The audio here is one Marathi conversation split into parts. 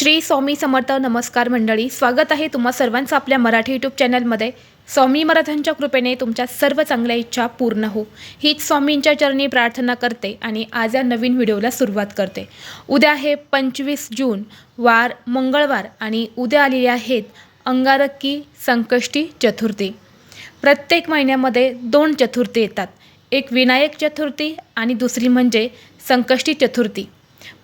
श्री स्वामी समर्थ नमस्कार मंडळी स्वागत आहे तुम्हा सर्वांचं आपल्या मराठी यूट्यूब चॅनलमध्ये. स्वामी महाराजांच्या कृपेने तुमच्या सर्व चांगल्या इच्छा पूर्ण हो हीच स्वामींच्या चरणी प्रार्थना करते आणि आज या नवीन व्हिडिओला सुरुवात करते. उद्या आहे पंचवीस जून वार मंगळवार आणि उद्या आलेले आहेत अंगारकी संकष्टी चतुर्थी. प्रत्येक महिन्यामध्ये दोन चतुर्थी येतात. एक विनायक चतुर्थी आणि दुसरी म्हणजे संकष्टी चतुर्थी.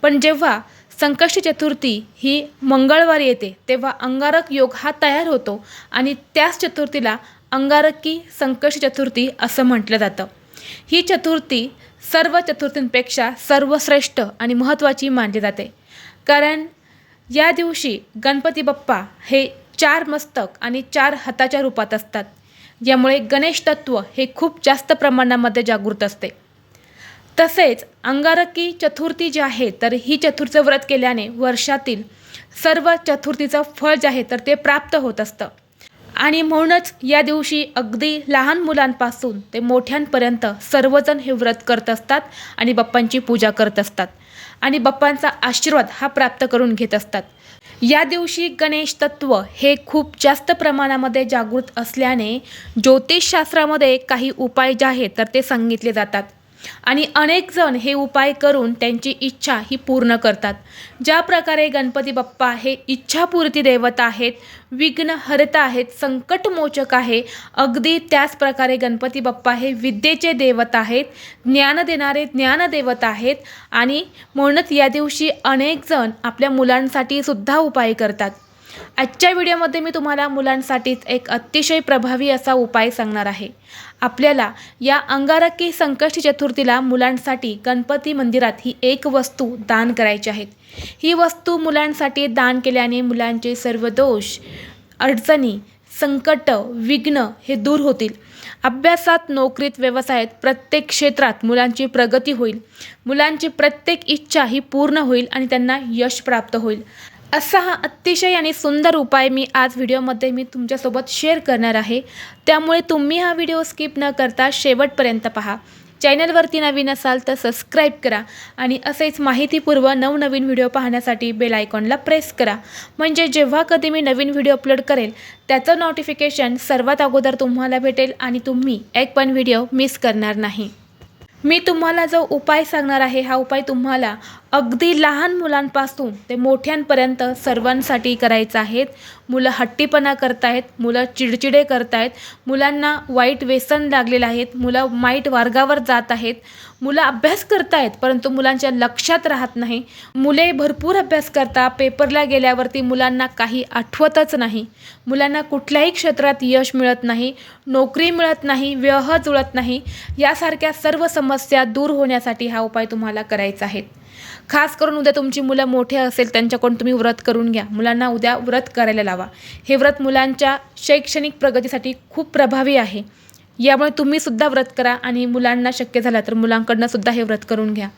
पण जेव्हा संकष्टी चतुर्थी ही मंगळवारी येते तेव्हा अंगारक योग हा तयार होतो आणि त्याच चतुर्थीला अंगारकी संकष्टी चतुर्थी असं म्हटलं जातं. ही चतुर्थी सर्व चतुर्थींपेक्षा सर्वश्रेष्ठ आणि महत्त्वाची मानली जाते. कारण या दिवशी गणपती बाप्पा हे चार मस्तक आणि चार हाताच्या रूपात असतात. यामुळे गणेश तत्व हे खूप जास्त प्रमाणामध्ये जागृत असते. तसेच अंगारकी चतुर्थी जी आहे तर ही चतुर्थीचं व्रत केल्याने वर्षातील सर्व चतुर्थीचं फळ जे आहे तर ते प्राप्त होत असतं. आणि म्हणूनच या दिवशी अगदी लहान मुलांपासून ते मोठ्यांपर्यंत सर्वजण हे व्रत करत असतात आणि बाप्पांची पूजा करत असतात. आणि बाप्पांचा आशीर्वाद हा प्राप्त करून घेत असतात. या दिवशी गणेश तत्व हे खूप जास्त प्रमाणामध्ये जागृत असल्याने ज्योतिषशास्त्रामध्ये काही उपाय जे आहेत तर ते सांगितले जातात. आणि अनेक जण हे उपाय करून त्यांची इच्छा ही पूर्ण करतात. ज्या प्रकारे गणपती बाप्पा हे इच्छापूर्ती दैवत आहेत विघ्नहर्ता आहेत संकटमोचक आहे अगदी त्याच प्रकारे गणपती बाप्पा हे विद्येचे दैवत आहेत ज्ञान देणारे ज्ञानदेवत आहेत आणि म्हणूनच या दिवशी अनेक जण आपल्या मुलांसाठी सुद्धा उपाय करतात. आजच्या व्हिडिओमध्ये मी तुम्हाला मुलांसाठीच एक अतिशय प्रभावी असा उपाय सांगणार आहे. आपल्याला या अंगारकी संकष्टी चतुर्थीला मुलांसाठी गणपती मंदिरात ही एक वस्तू दान करायची आहेत ही वस्तू मुलांसाठी दान केल्याने मुलांचे सर्व दोष अडचणी संकट विघ्न हे दूर होतील. अभ्यासात नोकरीत व्यवसायात प्रत्येक क्षेत्रात मुलांची प्रगती होईल. मुलांची प्रत्येक इच्छा ही पूर्ण होईल आणि त्यांना यश प्राप्त होईल. असा हा अतिशय आणि सुंदर उपाय मी आज व्हिडिओमध्ये मी तुमच्यासोबत शेअर करणार आहे. त्यामुळे तुम्ही हा व्हिडिओ स्किप न करता शेवटपर्यंत पहा. चॅनलवरती नवीन असाल तर सबस्क्राईब करा आणि असेच माहितीपूर्व नवनवीन व्हिडिओ पाहण्यासाठी बेल आयकॉनला प्रेस करा. म्हणजे जेव्हा कधी मी नवीन व्हिडिओ अपलोड करेल त्याचं नोटिफिकेशन सर्वात अगोदर तुम्हाला भेटेल आणि तुम्ही एक पण व्हिडिओ मिस करणार नाही. मी तुम्हाला जो उपाय सांगणार आहे हा उपाय तुम्हाला अगदी लहान मुलांपासून ते मोठ्यांपर्यंत सर्वांसाठी करायचं आहेत. मुलं हट्टीपणा करतायत मुलं चिडचिडे करतायत मुलांना वाईट व्यसन लागलेलं आहेत मुलं वाईट मार्गावर जात आहेत. मुलं अभ्यास करतायत परंतु मुलांच्या लक्षात राहत नाही. मुले भरपूर अभ्यास करता पेपरला गेल्यावरती मुलांना काही आठवतच नाही. मुलांना कुठल्याही क्षेत्रात यश मिळत नाही नोकरी मिळत नाही व्यह जुळत नाही. यासारख्या सर्व समस्या दूर होण्यासाठी हा उपाय तुम्हाला करायचा आहे. खास करून उद्या तुमची मुलं मोठे असेल त्यांच्याकडून तुम्ही व्रत करून घ्या. मुलांना उद्या व्रत करायला लावा. हे व्रत मुलांच्या शैक्षणिक प्रगतीसाठी खूप प्रभावी आहे. यामुळे तुम्हीसुद्धा व्रत करा आणि मुलांना शक्य झाला तर मुलांकडनं सुद्धा हे व्रत करून घ्या.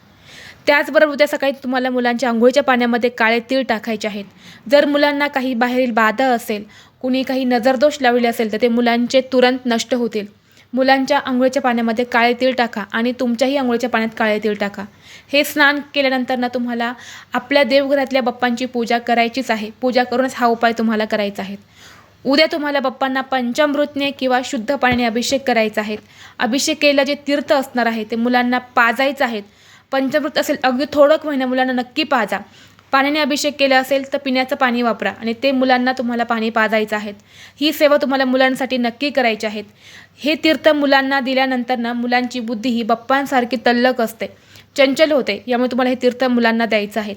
त्याचबरोबर उद्या सकाळी तुम्हाला मुलांच्या आंघोळीच्या पाण्यामध्ये काळे तीळ टाकायचे आहेत. जर मुलांना काही बाहेरील बाधा असेल कुणी काही नजरदोष लावले असेल तर ते मुलांचे तुरंत नष्ट होतील. मुलांच्या आंघोळीच्या पाण्यामध्ये काळे तीळ टाका आणि तुमच्याही आंघोळीच्या पाण्यात काळे तीळ टाका. हे स्नान केल्यानंतर ना तुम्हाला आपल्या देवघरातल्या बाप्पांची पूजा करायचीच आहे. पूजा करूनच हा उपाय तुम्हाला करायचा आहे. उद्या तुम्हाला बाप्पांना पंचामृतने किंवा शुद्ध पाण्याने अभिषेक करायचा आहे. अभिषेक केलेलं जे तीर्थ असणार आहे ते मुलांना पाजायचं आहेत पंचामृत असेल अगदी थोडंक महिना मुलांना नक्की पाजा. पाण्याने अभिषेक केला असेल तर पिण्याचं पाणी वापरा आणि ते मुलांना तुम्हाला पाणी पाजायचं आहेत. ही सेवा तुम्हाला मुलांसाठी नक्की करायची आहेत. हे तीर्थ मुलांना दिल्यानंतर ना मुलांची बुद्धी ही बाप्पांसारखी तल्लक असते. चंचल होते. यामुळे तुम्हाला हे तीर्थ मुलांना द्यायचं आहे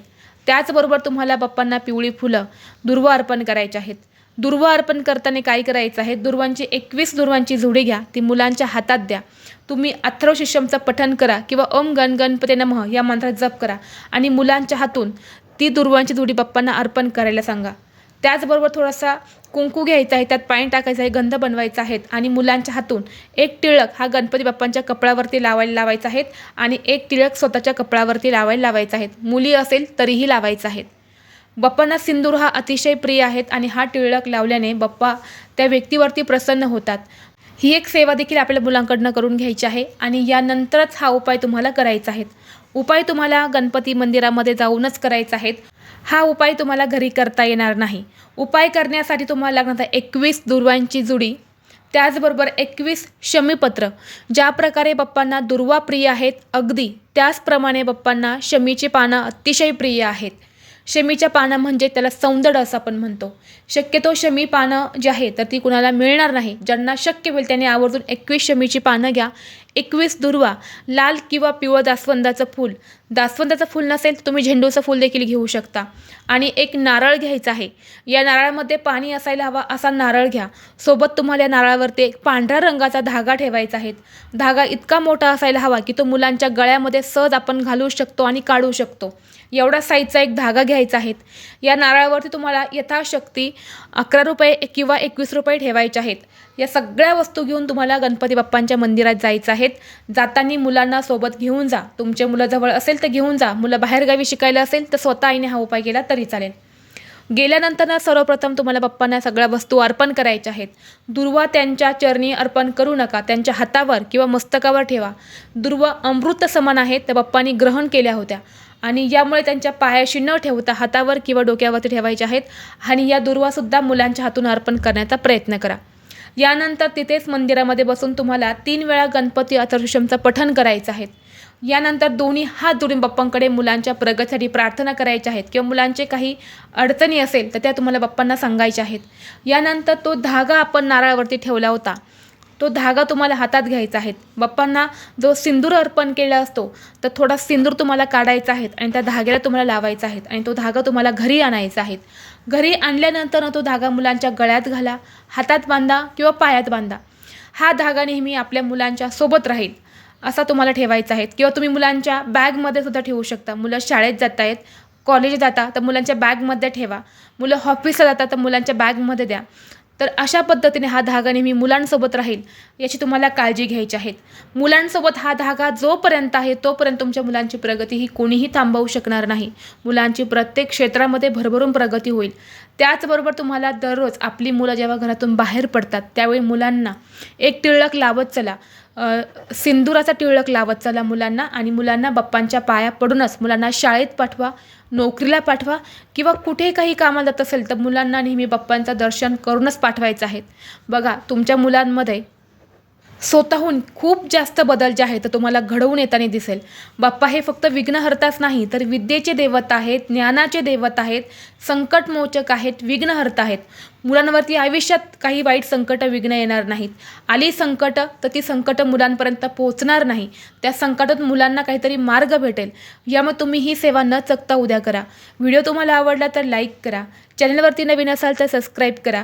त्याचबरोबर तुम्हाला बाप्पांना पिवळी फुलं दुर्व अर्पण करायचे आहेत. दुर्व अर्पण करताना काय करायचं आहे? दुर्वांची एकवीस दुर्वांची जुडी घ्या. ती मुलांच्या हातात द्या. तुम्ही अथर्व शिष्यमचं पठण करा किंवा ओम गण गणपती नमः या मंत्रात जप करा. आणि मुलांच्या हातून ती दुर्वांची धुडी बाप्पांना अर्पण करायला सांगा. त्याचबरोबर थोडासा कुंकू घ्यायचा आहे त्यात पाणी टाकायचं आहे गंध बनवायचा आहेत आणि मुलांच्या हातून एक टिळक हा गणपती बाप्पांच्या कपड्यावरती लावायला लावायचा आहेत आणि एक टिळक स्वतःच्या कपड्यावरती लावायला लावायचा आहेत मुली असेल तरीही लावायचा आहेत बाप्पांना सिंदूर हा अतिशय प्रिय आहेत आणि हा टिळक लावल्याने बाप्पा त्या व्यक्तीवरती प्रसन्न होतात. ही एक सेवा देखील आपल्या मुलांकडनं करून घ्यायची आहे आणि यानंतरच हा उपाय तुम्हाला करायचा आहे. उपाय तुम्हाला गणपती मंदिरामध्ये जाऊनच करायचा आहेत. हा उपाय तुम्हाला घरी करता येणार नाही. उपाय करण्यासाठी तुम्हाला लागणार एकवीस दुर्वांची जुडी. त्याचबरोबर एकवीस शमीपत्र. ज्या प्रकारे बाप्पांना दुर्वा प्रिय आहेत अगदी त्याचप्रमाणे बाप्पांना शमीची पानं अतिशय प्रिय आहेत. शमीच्या पानं म्हणजे त्याला सौंदर्य असं आपण म्हणतो. शक्यतो शमी पानं जी आहे तर ती कुणाला मिळणार नाही. ज्यांना शक्य होईल त्यांनी आवर्जून एकवीस शमीची पानं घ्या. एकवीस दुर्वा लाल किंवा पिवळं जास्वंदाचं फूल. जास्वंदाचं फूल नसेल तर तुम्ही झेंडूचं फूल देखील घेऊ शकता. आणि एक नारळ घ्यायचा आहे. या नारळामध्ये पाणी असायला हवा असा नारळ घ्या. सोबत तुम्हाला या नारळावरती एक पांढऱ्या रंगाचा धागा ठेवायचा आहे. धागा इतका मोठा असायला हवा की तो मुलांच्या गळ्यामध्ये सहज आपण घालू शकतो आणि काढू शकतो. एवढा साईजचा एक धागा घ्यायचा आहे. या नारळावरती तुम्हाला यथाशक्ती अकरा रुपये किंवा एकवीस रुपये ठेवायचे आहेत. या सगळ्या वस्तू घेऊन तुम्हाला गणपती बाप्पांच्या मंदिरात जायचं आहे. आहेत. जाताना मुलांना सोबत घेऊन जा. तुमचे मुलं जवळ असेल तर घेऊन जा. मुलं बाहेरगावी शिकायला असेल तर स्वतः आईने हा उपाय केला तरी चालेल. गेल्यानंतर ना सर्वप्रथम तुम्हाला पप्पांना सगळ्या वस्तू अर्पण करायच्या आहेत. दुर्वा त्यांच्या चरणी अर्पण करू नका. त्यांच्या हातावर किंवा मस्तकावर ठेवा. दुर्वा अमृत समान आहेत. त्या पप्पांनी ग्रहण केल्या होत्या. आणि यामुळे त्यांच्या पायाशी न ठेवता हातावर किंवा डोक्यावरती ठेवायच्या आहेत. आणि या दुर्वासुद्धा मुलांच्या हातून अर्पण करण्याचा प्रयत्न करा. यानंतर तिथेच मंदिरामध्ये बसून तुम्हाला तीन वेळा गणपती अथर्वशमचं पठण करायचं आहे. यानंतर दोन्ही हात जोडून बाप्पांकडे मुलांच्या प्रगतीसाठी प्रार्थना करायच्या आहेत किंवा मुलांचे काही अडचणी असेल तर त्या तुम्हाला बाप्पांना सांगायच्या आहेत. यानंतर तो धागा आपण नारळावरती ठेवला होता. तो धागा तुम्हाला हातात घ्यायचा आहे. बाप्पांना जो सिंदूर अर्पण केला असतो तर थोडा सिंदूर तुम्हाला काढायचा आहे आणि त्या धाग्याला तुम्हाला लावायचा आहे आणि तो धागा तुम्हाला घरी आणायचा आहे. घरी आणल्यानंतर तो धागा मुलांच्या गळ्यात घाला हातात बांधा किंवा पायात बांधा. हा धागा नेहमी आपल्या मुलांच्या सोबत राहील असा तुम्हाला ठेवायचा आहे. किंवा तुम्ही मुलांच्या बॅगमध्ये सुद्धा ठेवू शकता. मुलं शाळेत जात आहेत कॉलेज जाता तर मुलांच्या बॅगमध्ये ठेवा. मुलं ऑफिसला जातात तर मुलांच्या बॅगमध्ये द्या. तर अशा पद्धतीने हा धागा नेहमी मुलांसोबत राहील याची तुम्हाला काळजी घ्यायची आहे. मुलांसोबत हा धागा जोपर्यंत आहे तोपर्यंत तुमच्या मुलांची प्रगती ही कोणीही थांबवू शकणार नाही. मुलांची प्रत्येक क्षेत्रामध्ये भरभरून प्रगती होईल. त्याचबरोबर तुम्हाला दररोज आपली मुलं जेव्हा घरातून बाहेर पडतात त्यावेळी मुलांना एक टिळक लावत चला. सिंदुराचा टिळक लावत चला मुलांना आणि मुलांना बाप्पांच्या पाया पडूनच मुलांना शाळेत पाठवा नोकरीला पाठवा किंवा कुठे काही कामाला जात असेल तर मुलांना नेहमी बाप्पांचं दर्शन करूनच पाठवायचं आहे. बघा तुमच्या मुलांमध्ये स्वतःहून खूप जास्त बदल जे आहे तर तुम्हाला घडवून येताना दिसेल. बाप्पा हे फक्त विघ्नहर्ताच नाही तर विद्येचे दैवत आहेत ज्ञानाचे दैवत आहेत संकटमोचक आहेत विघ्नहर्ता आहेत. मुलांवरती आयुष्यात काही वाईट संकट विघ्न येणार नाहीत. आली संकट तर ती संकट मुलांपर्यंत पोहोचणार नाही. त्या संकटातून मुलांना काहीतरी मार्ग भेटेल. यामुळे तुम्ही ही सेवा न चकता उद्या करा. व्हिडिओ तुम्हाला आवडला तर लाईक करा. चॅनलवरती नवीन असाल तर सबस्क्राईब करा.